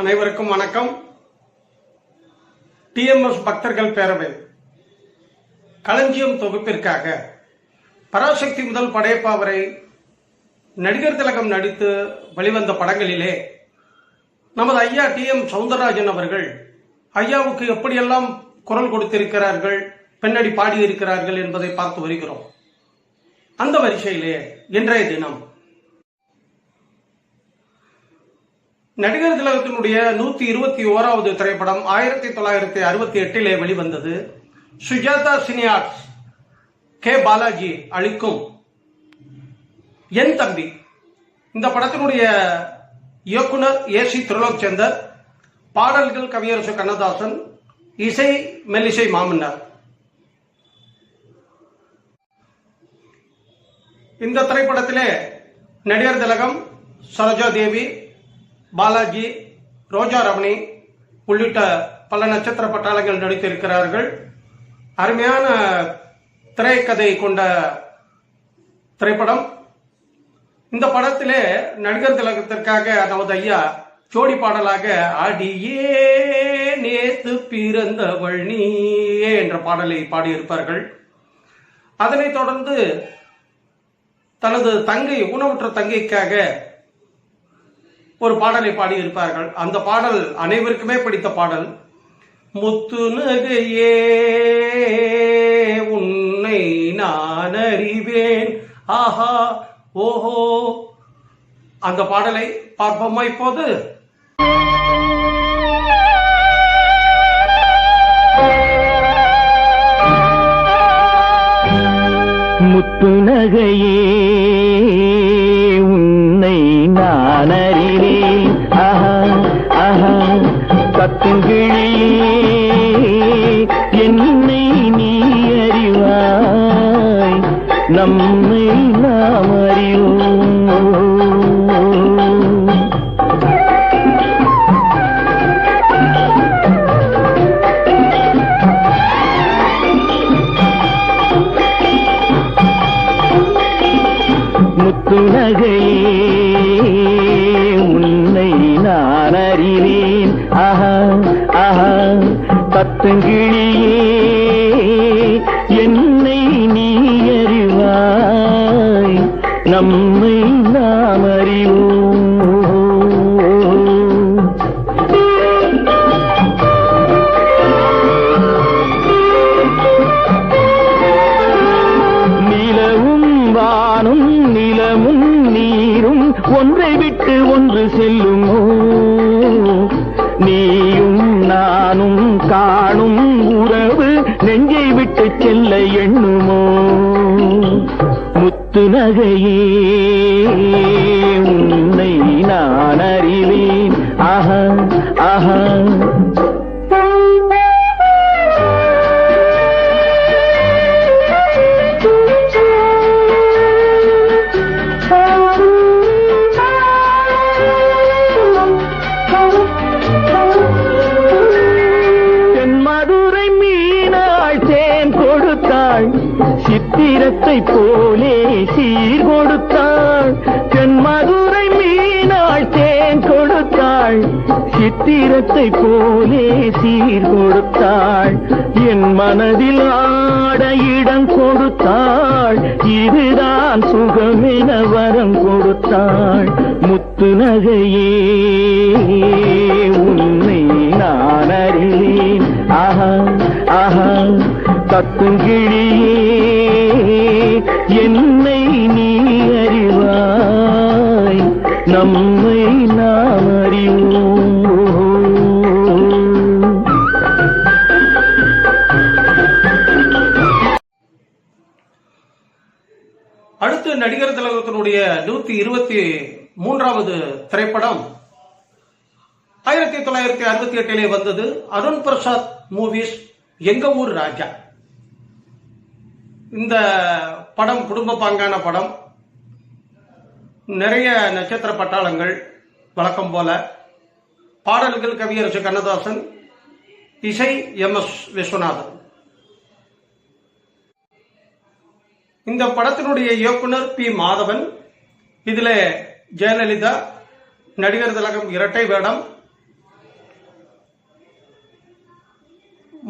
அனைவருக்கும் வணக்கம். டிஎம்எஸ் பக்தர்கள் பேரவை. களஞ்சியம் தொகுப்பிற்காக பராசக்தி முதல் படையப்பா வரை நடிகர் திலகம் நடித்து வெளிவந்த படங்களிலே நமது ஐயா டி எம் சவுந்தரராஜன் அவர்கள் ஐயாவுக்கு எப்படியெல்லாம் குரல் கொடுத்திருக்கிறார்கள் பின்னாடி பாடியிருக்கிறார்கள் என்பதை பார்த்து வருகிறோம். அந்த வரிசையிலே இன்றைய தினம் நடிகர் திலகத்தினுடைய நூத்தி இருபத்தி ஓராவது திரைப்படம் ஆயிரத்தி தொள்ளாயிரத்தி அறுபத்தி எட்டிலே வெளிவந்தது. Sujatha Cine Arts K. பாலாஜி அளிக்கும் என் தம்பி. இந்த படத்தினுடைய இயக்குனர் ஏ. சி. திருலோக் சந்தர் பாடல்கள் கவியரசு கண்ணதாசன் இசை மெல்லிசை மாமன்னர். இந்த திரைப்படத்திலே நடிகர் திலகம் சரோஜா தேவி பாலாஜி ரோஜா ரமணி உள்ளிட்ட பல நட்சத்திர பட்டாளங்கள் நடித்திருக்கிறார்கள். அருமையான திரைக்கதை கொண்ட திரைப்படம். இந்த படத்திலே நடிகர் திலகத்திற்காக நமது ஐயா ஜோடி பாடலாக அடியே நேத்து பிறந்தவள் நீயே என்ற பாடலை பாடியிருப்பார்கள். அதனைத் தொடர்ந்து தனது தங்கை ஊனமுற்ற தங்கைக்காக ஒரு பாடலை பாடியிருப்பார்கள். அந்த பாடல் அனைவருக்குமே பிடித்த பாடல். முத்து நகையே உன்னை நான் அறிவேன். ஆஹா ஓஹோ. அந்த பாடலை பார்ப்போமா இப்போது? முத்துநகையே உன்னை நான் கத்துங்கிழியே என்னை நீ அறிவாய். நம்மை நகையே சித்திரத்தை போலே சீர் கொடுத்தாள். என் மனதில் ஆட இடம் கொடுத்தாள். இதுதான் சுகமென வரம் கொடுத்தாள். முத்து நகையே உன்னை நான் அறிவேன். ஆஹா ஆஹா கத்துங்கிழியே என்னை நீ அறிவாய். நம்மை நடிகர் திலகத்தினுடைய நூத்தி இருபத்தி மூன்றாவது திரைப்படம் ஆயிரத்தி தொள்ளாயிரத்தி அறுபத்தி எட்டிலே வந்தது. அருண் பிரசாத் மூவிஸ் எங்க ஊர் ராஜா. இந்த படம் குடும்ப பாங்கான படம். நிறைய நட்சத்திர பட்டாளங்கள் வழக்கம் போல. பாடல்கள் கவியரசு கண்ணதாசன் இசை எம் எஸ் விஸ்வநாதன். இந்த படத்தினுடைய இயக்குனர் பி. மாதவன் இதில் ஜெயலலிதா நடிகர் திலகம் இரட்டை வேடம்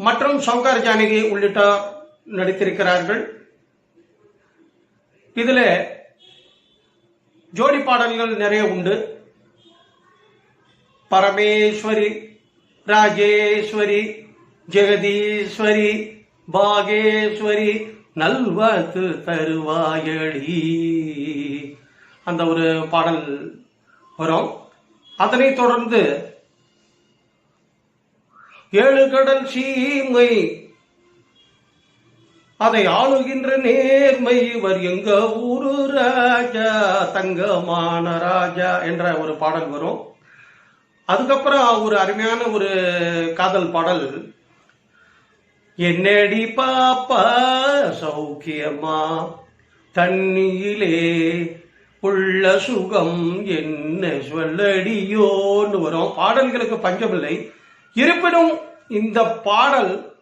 மற்றும் சவுகார் ஜானகி உள்ளிட்டோர் நடித்திருக்கிறார்கள். இதில் ஜோடி பாடல்கள் நிறைய உண்டு. பரமேஸ்வரி ராஜேஸ்வரி ஜெகதீஸ்வரி பாகேஸ்வரி நல்வாழ்த்து தருவாயடி. அந்த ஒரு பாடல் வரும். அதனைத் தொடர்ந்து ஏழு கடல் சீமை அதை ஆளுகின்ற நேர்மை இவர் எங்க ஊரு ராஜா தங்கமான ராஜா என்ற ஒரு பாடல் வரும். அதுக்கப்புறம் ஒரு அருமையான ஒரு காதல் பாடல் என்னடி பாப்பா சௌக்கியமா? தண்ணியிலே உள்ள சுகம் என்ன சொல்லடியோன்னு வரும். பாடல்களுக்கு பஞ்சமில்லை. இருப்பினும் இந்த பாடல்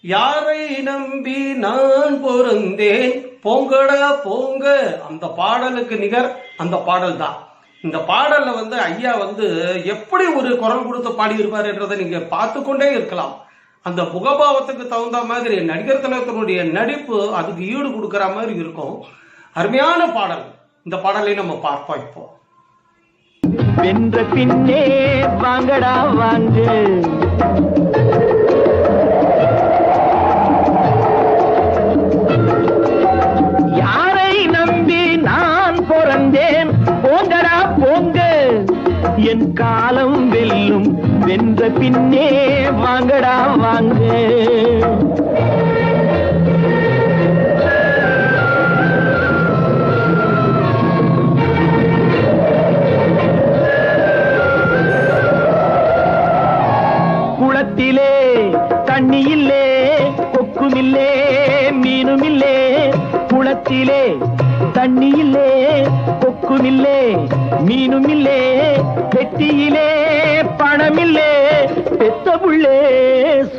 யாரை நம்பி நான் பொருந்தேன்? போங்கடா போங்க. அந்த பாடலுக்கு நிகர் அந்த பாடல் தான் இந்த பாடல்ல வந்து ஐயா வந்து எப்படி ஒரு குரல் கொடுத்து பாடியிருப்பார் என்றதை நீங்க பார்த்து கொண்டே இருக்கலாம். அந்த முகபாவத்துக்கு தகுந்த மாதிரி நடிகர் திலகத்தினுடைய நடிப்பு அதுக்கு ஈடு கொடுக்கிற மாதிரி இருக்கும். அருமையான பாடல். இந்த பாடலை நம்ம பார்ப்போம் இப்போ. வென்ற பின்னே வாங்கடா வாங்க என் காலம் வெல்லும். வென்ற பின்னே வாங்கடா வாங்க.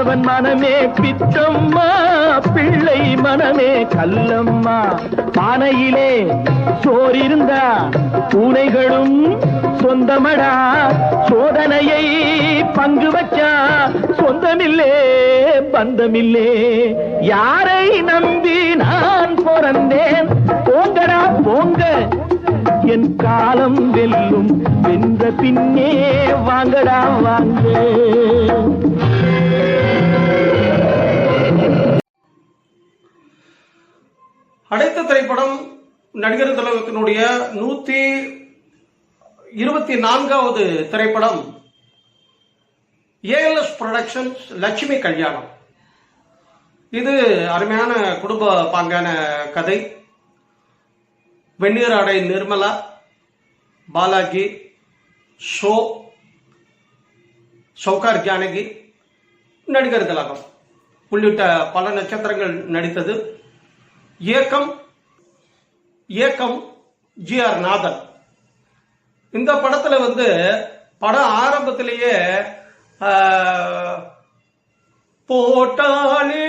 கணவன் மனமே பித்தம்மா பிள்ளை மனமே கல்லம்மா. பானையிலே சோறிருந்தா பூனைகளும் சொந்தமடா. சோதனையை பங்கு வச்சா சொந்தமில்லே பந்தமில்லே. யாரை நம்பி நான் பிறந்தேன்? போங்கடா போங்க. என் காலம் வெல்லும் வென்ற பின்னே வாங்கடா வாங்க. அடுத்த திரைப்படம் நடிகர் திலகத்தினுடைய நூத்தி இருபத்தி நான்காவது திரைப்படம் ஏஎல்எஸ் புரொடக்ஷன்ஸ் லட்சுமி கல்யாணம். இது அருமையான குடும்ப பாங்கான கதை. வெந்நீர் ஆடை நிர்மலா பாலாஜி ஷோ சௌகார் ஜானகி நடிகர் திலகம். உள்ளிட்ட பல நட்சத்திரங்கள் நடித்தது. இயக்கம் இயக்கம் ஜி ஆர் நாதன். இந்த படத்துல வந்து படம் ஆரம்பத்திலேயே போட்டாலே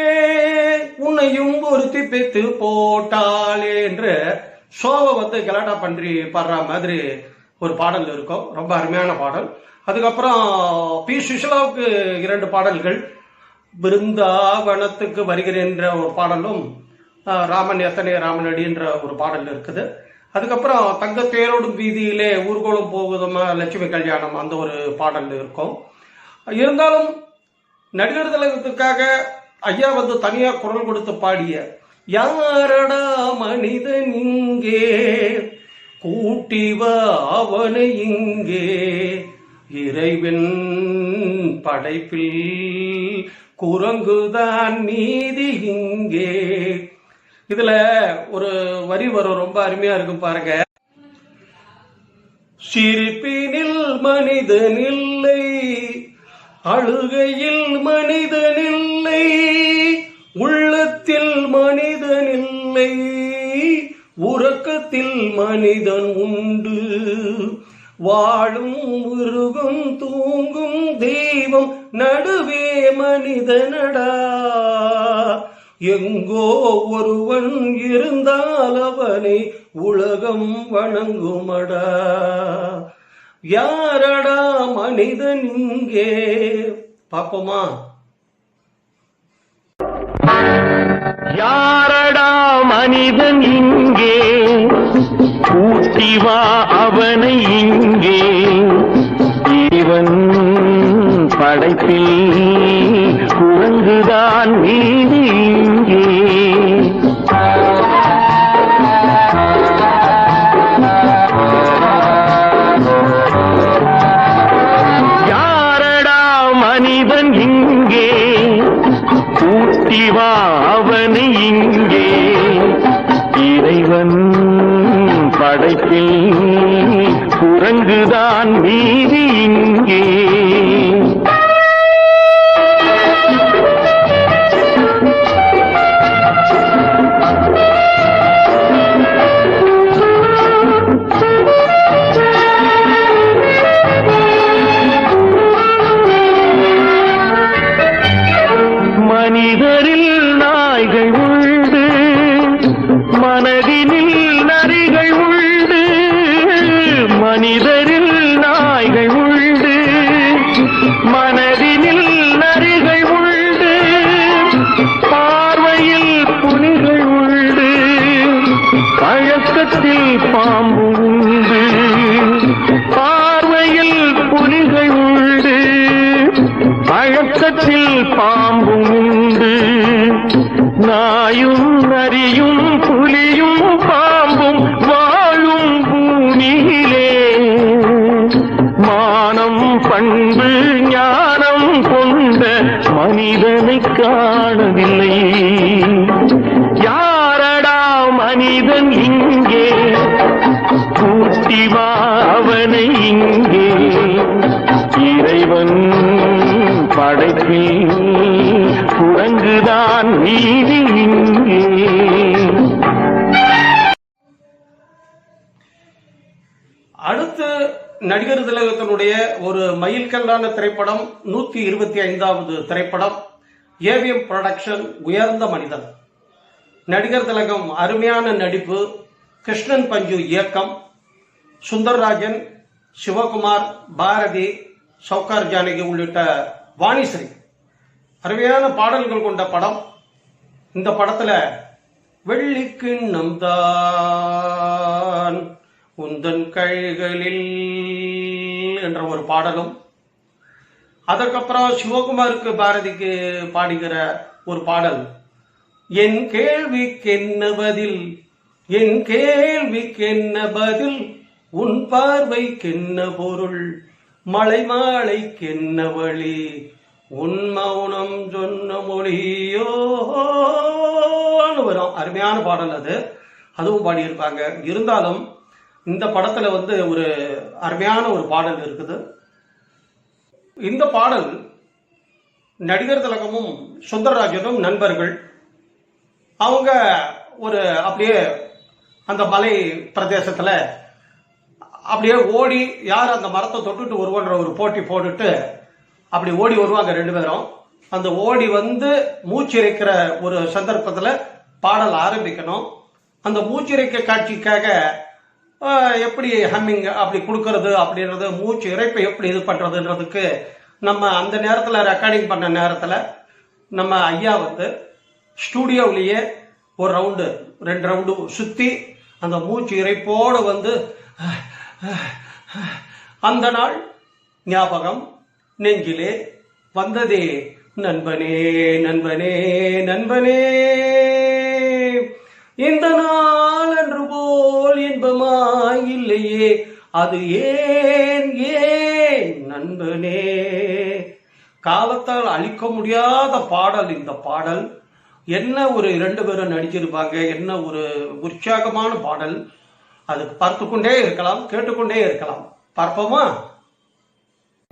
உன்னையும் ஒருத்தி பெத்து போட்டாலே என்று ஷோவை வந்து கலாட்டா பன்றி பாடுற மாதிரி ஒரு பாடல் இருக்கும். ரொம்ப அருமையான பாடல். அதுக்கப்புறம் பி. சுஷலாவுக்கு இரண்டு பாடல்கள். பிருந்தாவனத்துக்கு வருகிறேன்ற ஒரு பாடலும் ராமன் எத்தனை ராமனடின்ற ஒரு பாடல் இருக்குது. அதுக்கப்புறம் தங்க தேரோடும் வீதியிலே ஊர்கோலம் போகுதமா லட்சுமி கல்யாணம் அந்த ஒரு பாடல் இருக்கும். இருந்தாலும் நடிகர் தலைவத்துக்காக ஐயா வந்து தனியாக குரல் கொடுத்து பாடிய யாரடா மனிதன் இங்கே? கூட்டி அவனை இங்கே. இறைவன் படைப்பில் குரங்குதான் மீதி இங்கே. இதுல ஒரு வரி வரும் ரொம்ப அருமையா இருக்கும் பாருங்க. சிரிப்பினில் மனிதனில்லை அழுகையில் மனிதனில்லை உள்ளத்தில் மனிதனில்லை உறக்கத்தில் மனிதன் உண்டு. வாழும் மிருகம் தூங்கும் தெய்வம் நடுவே மனிதனடா. எங்கோ ஒருவன் இருந்தால் அவனை உலகம் வணங்குமடா. யாரடா மனிதன் இங்கே? பாப்போமா யாரடா மனிதன் இங்கே? கூட்டிவா அவனை இங்கே. இவன் படைப்பில் பழக்கத்தில் பாம்பும் உண்டு. நாயும் நரியும் சிக்கலான திரைப்படம் நூத்தி இருபத்தி ஐந்தாவது திரைப்படம் ஏவிஎம் ப்ரொடக்ஷன் உயர்ந்த மனிதன். நடிகர் திலகம் அருமையான நடிப்பு. கிருஷ்ணன் பஞ்சு இயக்கம். சுந்தர்ராஜன் சிவகுமார் பாரதி சௌகார் ஜானகி உள்ளிட்ட வாணிஸ்ரீ. அருமையான பாடல்கள் கொண்ட படம். இந்த படத்துல வெள்ளிக்கிண்ணம் தான் உந்தன் கைகளில் என்ற ஒரு பாடலும் அதற்கப்புறம் சிவகுமாருக்கு பாரதிக்கு பாடுகிற ஒரு பாடல். என் கேள்விக்கென்ன பதில் என் கேள்விக்கென்ன பதில் உன் பார்வைக்கென்ன பொருள் மலை மாலைக்கென்ன வழி உன் மௌனம் சொன்ன மொழியோன்னு வரும். அருமையான பாடல் அது. அதுவும் பாடியிருப்பாங்க. இருந்தாலும் இந்த படத்துல வந்து ஒரு அருமையான ஒரு பாடல் இருக்குது. இந்த பாடல் நடிகர் திலகமும் சுந்தரராஜனும் நண்பர்கள். அவங்க ஒரு அப்படியே அந்த மலை பிரதேசத்தில் அப்படியே ஓடி யார் அந்த மரத்தை தொட்டுட்டு வருவோன்ற ஒரு போட்டி போட்டுட்டு அப்படி ஓடி வருவாங்க ரெண்டு பேரும். அந்த ஓடி வந்து மூச்சிறைக்கிற ஒரு சந்தர்ப்பத்தில் பாடல் ஆரம்பிக்கணும். அந்த மூச்சிறைக்க காட்சிக்காக எப்படி ஹம்மிங் அப்படி கொடுக்கறது அப்படின்றது மூச்சு இறைப்பை எப்படி இது பண்ணுறதுன்றதுக்கு நம்ம அந்த நேரத்தில் ரெக்கார்டிங் பண்ண நேரத்தில் நம்ம ஐயா வந்து ஸ்டூடியோவிலேயே ஒரு ரவுண்டு ரெண்டு ரவுண்டு சுற்றி அந்த மூச்சு இறைப்போடு வந்து அந்த நாள் ஞாபகம் நெஞ்சிலே வந்ததே. நண்பனே நண்பனே நண்பனே. இந்த நாள் போல் இன்பமாய் இல்லையே அது ஏன் ஏன் நண்பனே? காலத்தால் அழிக்க முடியாத பாடல் இந்த பாடல். என்ன ஒரு இரண்டு பேரும் நடிச்சிருப்பாங்க என்ன ஒரு உற்சாகமான பாடல். அது பார்த்து கொண்டே இருக்கலாம் கேட்டுக்கொண்டே இருக்கலாம். பார்ப்போமா?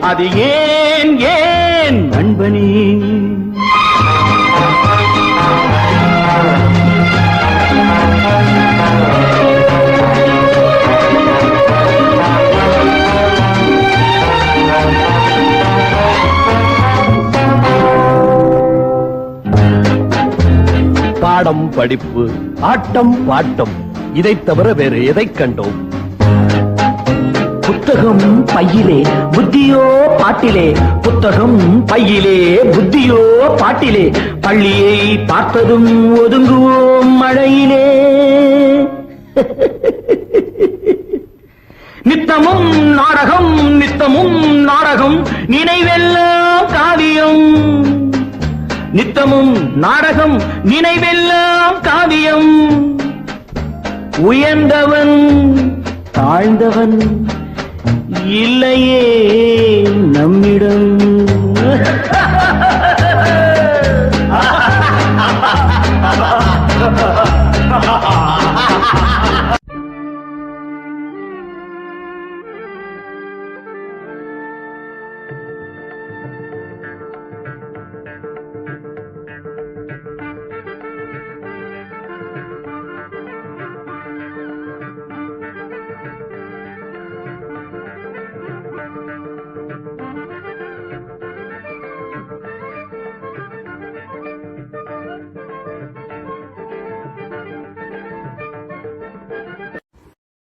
அது ஏன் ஏன்? நண்பனே. பாடம் படிப்பு ஆட்டம் பாட்டம். இதைத் தவிர வேறு எதைக் கண்டோம்? புத்தகம் பையிலே புத்தியோ பாட்டிலே. புத்தகம் பையிலே புத்தியோ பாட்டிலே. பள்ளியை பார்த்ததும் ஒதுங்குவோம் மழையிலே. நித்தமும் நாடகம் நித்தமும் நாடகம் நினைவெல்லாம் காவியம். நித்தமும் நாடகம் நினைவெல்லாம் காவியம். உயர்ந்தவன் தாழ்ந்தவன் இல்லையே நம்மிடம்.